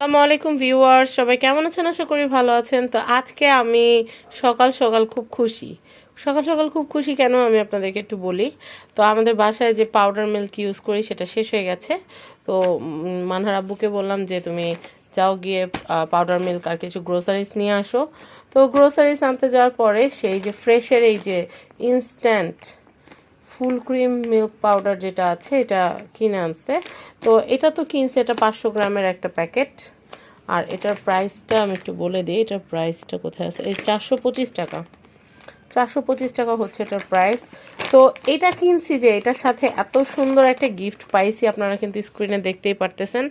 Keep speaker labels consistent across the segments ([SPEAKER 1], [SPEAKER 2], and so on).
[SPEAKER 1] আসসালামু আলাইকুম ভিউয়ার্স, সবাই কেমন আছেন? আশা করি ভালো আছেন। তো আজকে আমি সকাল সকাল খুব খুশি। সকাল সকাল খুব খুশি কেন আমি আপনাদেরকে একটু বলি। তো আমাদের বাসায় যে পাউডার মিল্ক ইউজ করি, সেটা শেষ হয়ে গেছে। তো মানহার আব্বুকে বললাম যে, তুমি যাও গিয়ে পাউডার মিল্ক আর কিছু গ্রোসারিস নিয়ে আসো। তো গ্রোসারিস আনতে যাওয়ার পরে সেই যে ফ্রেশের এই যে instant full cream milk powder যেটা আছে, এটা কিনে আনছে। তো এটা তো কিনছে, এটা পাঁচশো গ্রামের একটা প্যাকেট। আর এটার প্রাইসটা আমি একটু বলে দিই, এটার প্রাইসটা কোথায় আছে? এই চারশো পঁচিশ টাকা। চারশো পঁচিশ টাকা হচ্ছে এটার প্রাইস। তো এটা কিনছি যে, এটার সাথে এত সুন্দর একটা গিফট পাইছি, আপনারা কিন্তু স্ক্রিনে দেখতেই পারতেছেন।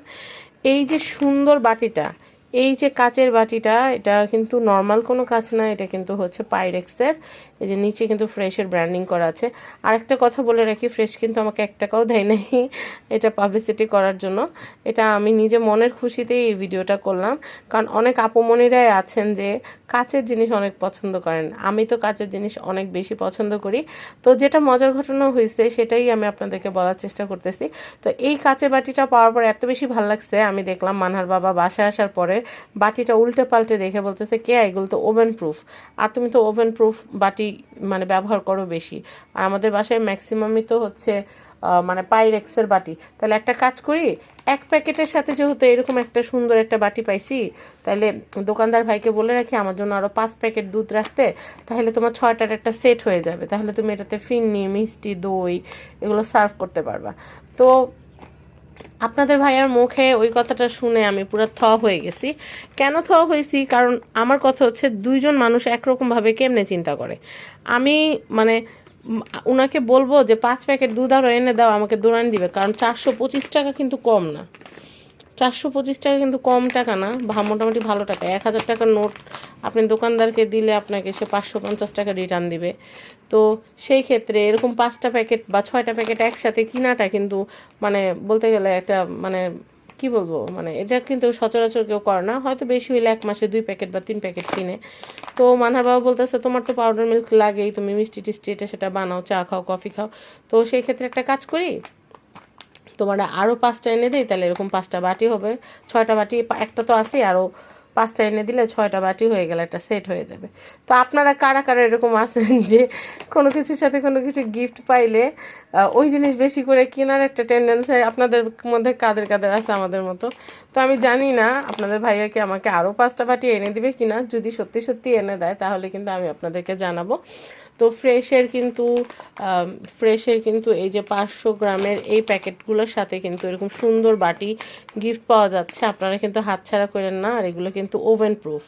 [SPEAKER 1] এই যে সুন্দর বাটিটা এই যে কাচের বাটিটা, এটা কিন্তু নর্মাল কোনো কাচ না, এটা কিন্তু হচ্ছে পাইরেক্সের এই যে নিচে কিন্তু ফ্রেশের ব্র্যান্ডিং করা আছে। আর একটা কথা বলে রাখি ফ্রেশ কিন্তু আমাকে এক টাকাও দেয় নাই এটা পাবলিসিটি করার জন্য। এটা আমি নিজে মনের খুশিতেই এই ভিডিওটা করলাম। কারণ অনেক আপুমনিরাই আছেন যে কাচের জিনিস অনেক পছন্দ করেন। আমি তো কাচের জিনিস অনেক বেশি পছন্দ করি। তো যেটা মজার ঘটনা হয়েছে সেটাই আমি আপনাদেরকে বলার চেষ্টা করতেছি। তো এই কাচের বাটিটা পাওয়ার পর এত বেশি ভালো লাগছে, আমি দেখলাম মানহার বাবা বাসায় আসার পরে বাটিটা উল্টে পাল্টে দেখে বলতেছে, কে এগুলো তো ওভেন প্রুফ আর তুমি তো ওভেন প্রুফ বাটি মানে ব্যবহার করো বেশি। আর আমাদের বাসায় ম্যাক্সিমামই তো হচ্ছে মানে পাইরেক্সের বাটি। তাহলে একটা কাজ করি, এক প্যাকেটের সাথে যেহেতু এরকম একটা সুন্দর একটা বাটি পাইছি, তাহলে দোকানদার ভাইকে বলে রাখি, আমার জন্য আরও পাঁচ প্যাকেট দুধ রাখতে, তাহলে তোমার ছয়টার একটা সেট হয়ে যাবে। তাহলে তুমি এটাতে ফিন্নি মিষ্টি, দই এগুলো সার্ভ করতে পারবা। তো আপনাদের ভাইয়ার মুখে ওই কথাটা শুনে আমি পুরো থ হয়ে গেছি। কেন থ হয়েছি? কারণ আমার কথা হচ্ছে দুইজন মানুষ একরকমভাবে কেমনে চিন্তা করে? আমি মানে ওনাকে বলব যে পাঁচ প্যাকেট দুধ আরও এনে দাও, আমাকে দৌড়ান দিবে, কারণ চারশো পঁচিশ টাকা কিন্তু কম না। চারশো পঁচিশ টাকা কিন্তু কম টাকা না মোটামুটি ভালো টাকা। এক হাজার টাকার নোট আপনি দোকানদারকে দিলে আপনাকে সে পাঁচশো পঞ্চাশ টাকা রিটার্ন দিবে। তো সেই ক্ষেত্রে এরকম পাঁচটা প্যাকেট বা ছয়টা প্যাকেট একসাথে কিনাটা কিন্তু মানে বলতে গেলে একটা মানে কি বলব মানে এটা কিন্তু সচরাচর কেউ করে না। হয়তো বেশি হইলে এক মাসে দুই প্যাকেট বা তিন প্যাকেট কিনে। তো মানহার বাবা বলতেছে, তোমার তো পাউডার মিল্ক লাগেই, তুমি মিষ্টি টিষ্টি এটা সেটা বানাও, চা খাও কফি খাও। তো সেই ক্ষেত্রে একটা কাজ করি তোমার আরও পাঁচটা এনে দিই, তাহলে এরকম পাঁচটা বাটি হবে। ছয়টা বাটি, একটা তো আছেই আরও পাঁচটা এনে দিলে ছয়টা বাটি হয়ে গেলে একটা সেট হয়ে যাবে। তো আপনারা কারা কারা এরকম আছেন যে কোনো কিছুর সাথে কোনো কিছু গিফট পাইলে ওই জিনিস বেশি করে কেনার একটা টেন্ডেন্সি আপনাদের মধ্যে কাদের কাদের আছে আমাদের মতো? তো আমি জানি না, আপনাদের ভাইয়াকে আমাকে আরও পাঁচটা বাটি এনে দিবে কিনা? যদি সত্যি সত্যি এনে দেয়, তাহলে কিন্তু আমি আপনাদেরকে জানাব। তো ফ্রেশের কিন্তু ফ্রেশের কিন্তু এই যে পাঁচশো গ্রামের এই প্যাকেটগুলোর সাথে কিন্তু এরকম সুন্দর বাটি গিফট পাওয়া যাচ্ছে। আপনারা কিন্তু হাতছাড়া করেন না, আর এগুলো কিন্তু ওভেন প্রুফ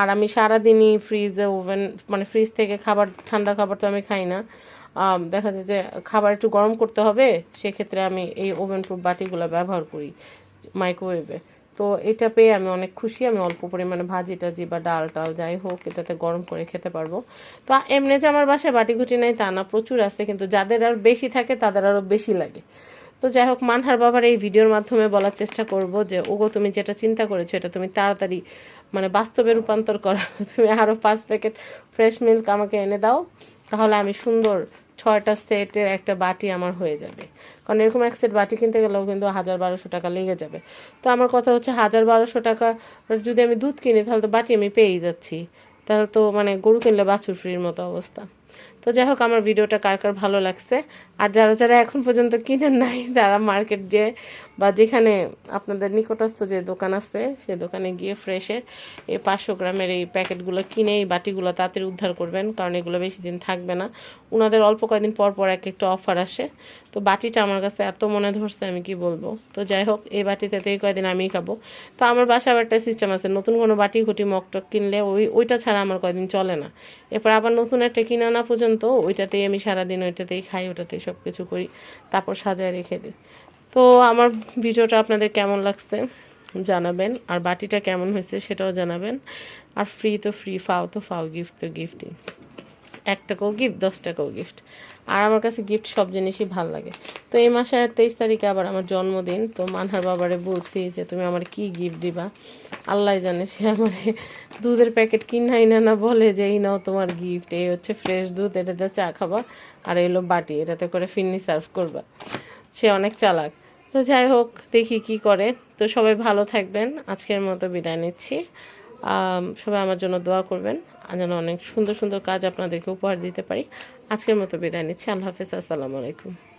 [SPEAKER 1] আর আমি সারাদিনই ফ্রিজে ওভেন মানে ফ্রিজ থেকে খাবার, ঠান্ডা খাবার তো আমি খাই না। দেখা যায় যে খাবার একটু গরম করতে হবে, সেক্ষেত্রে আমি এই ওভেন প্রুফ বাটিগুলো ব্যবহার করি মাইক্রোওয়েভে তো এটা পেয়ে আমি অনেক খুশি। আমি অল্প পরিমাণে ভাজি টাজি বা ডাল টাল যাই হোক, এটাতে গরম করে খেতে পারব। তো এমনি যে আমার বাসায় বাটি ঘুটি নেই তা না, প্রচুর আছে কিন্তু যাদের আর বেশি থাকে তাদের আরও বেশি লাগে। তো যাই হোক, মানহার বাবার এই ভিডিওর মাধ্যমে বলার চেষ্টা করব যে, ওগো, তুমি যেটা চিন্তা করেছ, এটা তুমি তাড়াতাড়ি মানে বাস্তবে রূপান্তর করো, তুমি আরও পাঁচ প্যাকেট ফ্রেশ মিল্ক আমাকে এনে দাও। তাহলে আমি সুন্দর ছয়টা সেটের একটা বাটি আমার হয়ে যাবে। কারণ এরকম এক সেট বাটি কিনতে গেলেও কিন্তু হাজার বারোশো টাকা লেগে যাবে। তো আমার কথা হচ্ছে হাজার বারোশো টাকা যদি আমি দুধ কিনি, তাহলে তো বাটি আমি পেয়েই যাচ্ছি। তাহলে তো মানে গরু কিনলে বাছুর ফ্রির মতো অবস্থা। তো যাই হোক, আমার ভিডিওটা কার কার ভালো লাগছে? আর যারা যারা এখন পর্যন্ত কিনেন নাই, তারা মার্কেট দিয়ে বা যেখানে আপনাদের নিকটস্থ যে দোকান আছে, সে দোকানে গিয়ে ফ্রেশের এই পাঁচশো গ্রামের এই প্যাকেটগুলো কিনে এই বাটিগুলো তাড়াতাড়ি উদ্ধার করবেন, কারণ এগুলো বেশি দিন থাকবে না। ওনাদের অল্প কয়েকদিন পর পর এক একটা অফার আসে। তো বাটিটা আমার কাছে এত মনে ধরছে, আমি কি বলব? তো যাই হোক, এই বাটিতে তো এই কয়দিন আমিই খাব। তো আমার আবার একটা সিস্টেম আছে, নতুন কোনো বাটি ঘুটি মকটক কিনলে ওই, ওইটা ছাড়া আমার কয়দিন চলে না। এরপর আবার নতুন একটা কিনে আনা পর্যন্ত ওইটাতেই আমি সারাদিন ওইটাতেই খাই, ওটাতেই সব কিছু করি, তারপর সাজায় রেখে দিই। তো আমার ভিডিওটা আপনাদের কেমন লাগছে জানাবেন, আর বাটিটা কেমন হয়েছে সেটাও জানাবেন। আর ফ্রি তো ফ্রি ফাও তো ফাও গিফট তো গিফটই এক টাকাও গিফট দশ টাকাও গিফট আর আমার কাছে গিফট সব জিনিসই ভালো লাগে। তো এই মাসের তেইশ তারিখে আবার আমার জন্মদিন। তো মানহার বাবারে বলছি যে, তুমি আমার কি গিফট দিবা? আল্লাহ জানে সে আমার দুধের প্যাকেট কিনাই না না বলে যে, এই নাও তোমার গিফট এই হচ্ছে ফ্রেশ দুধ এটাতে চা খাবা। আর এলো বাটি, এটাতে করে ফিরনি সার্ভ করবা। সে অনেক চালাক। তো যাই হোক, দেখি কি করে। তো সবাই ভালো থাকবেন। আজকের মতো বিদায় নিচ্ছি। সবাই আমার জন্য দোয়া করবেন। যেন অনেক সুন্দর সুন্দর কাজ আপনাদেরকে উপহার দিতে পারি। আজকের মতো বিদায় নিচ্ছি। আল্লাহ হাফিজ। আসসালামু আলাইকুম।